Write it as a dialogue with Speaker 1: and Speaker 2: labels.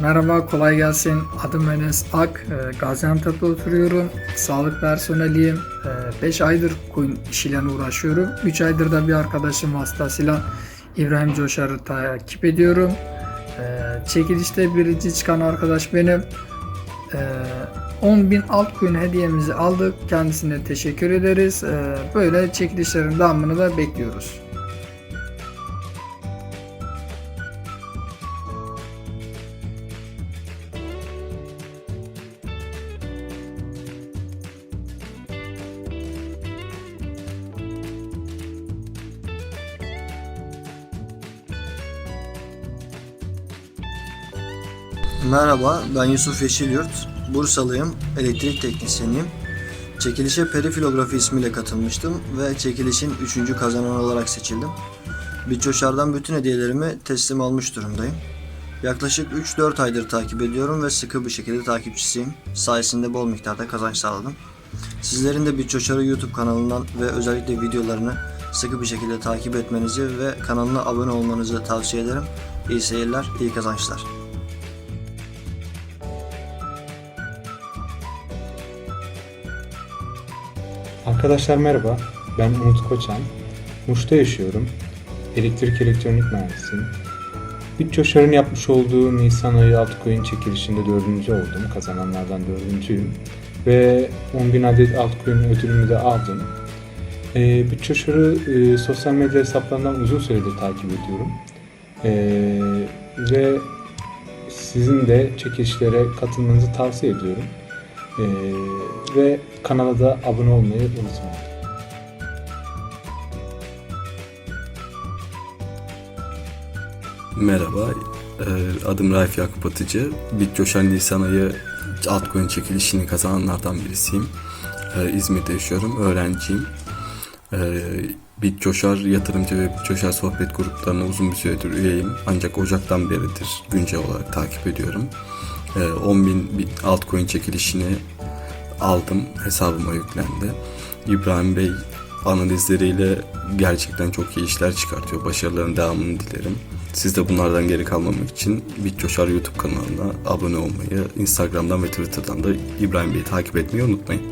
Speaker 1: Merhaba, kolay gelsin. Adım Enes Ak. Ee, Gaziantep'te oturuyorum. Sağlık personeliyim. 5 aydır coin işiyle uğraşıyorum. 3 aydır da bir arkadaşım vasıtasıyla İbrahim Coşar'ı takip ediyorum. Ee, Çekilişte birinci çıkan arkadaş benim. Ee, 10.000 altcoin hediyemizi aldık. Kendisine teşekkür ederiz. Ee, Böyle çekilişlerin devamını da bekliyoruz.
Speaker 2: Merhaba, ben Yusuf Yeşilyurt. Bursalıyım, elektrik teknisyeniyim. Çekilişe perifilografi ismiyle katılmıştım ve çekilişin üçüncü kazananı olarak seçildim. Bitcoşar'dan bütün hediyelerimi teslim almış durumdayım. Yaklaşık 3-4 aydır takip ediyorum ve sıkı bir şekilde takipçisiyim. Sayesinde bol miktarda kazanç sağladım. Sizlerin de Bitcoşar'ı YouTube kanalından ve özellikle videolarını sıkı bir şekilde takip etmenizi ve kanalına abone olmanızı tavsiye ederim. İyi seyirler, iyi kazançlar.
Speaker 3: Arkadaşlar merhaba, ben Umut Koçan. Muş'ta yaşıyorum. Elektrik elektronik mühendisiyim. Bitcoşar'ın yapmış olduğu Nisan ayı altcoin çekilişinde dördüncü oldum. Kazananlardan dördüncüyüm. Ve 10.000 adet altcoin ödülümü de aldım. Ee, Bitcoşar'ı e, sosyal medya hesaplarından uzun süredir takip ediyorum. Ee, ve sizin de çekilişlere katılmanızı tavsiye ediyorum. Ee, ve kanala da abone olmayı unutmayın.
Speaker 4: Merhaba, e, adım Raif Yakup Atıcı. Bitcoşan Nisan ayı altcoin çekilişini kazananlardan birisiyim. E, İzmir'de yaşıyorum, öğrenciyim. E, Bitcoşar yatırımcı ve Bitcoşar sohbet gruplarına uzun bir süredir üyeyim. Ancak Ocak'tan beridir güncel olarak takip ediyorum. E, 10.000 bir altcoin çekilişini aldım, hesabıma yüklendi. İbrahim Bey analizleriyle gerçekten çok iyi işler çıkartıyor. Başarıların devamını dilerim. Siz de bunlardan geri kalmamak için Bitcoşar YouTube kanalına abone olmayı, Instagram'dan ve Twitter'dan da İbrahim Bey'i takip etmeyi unutmayın.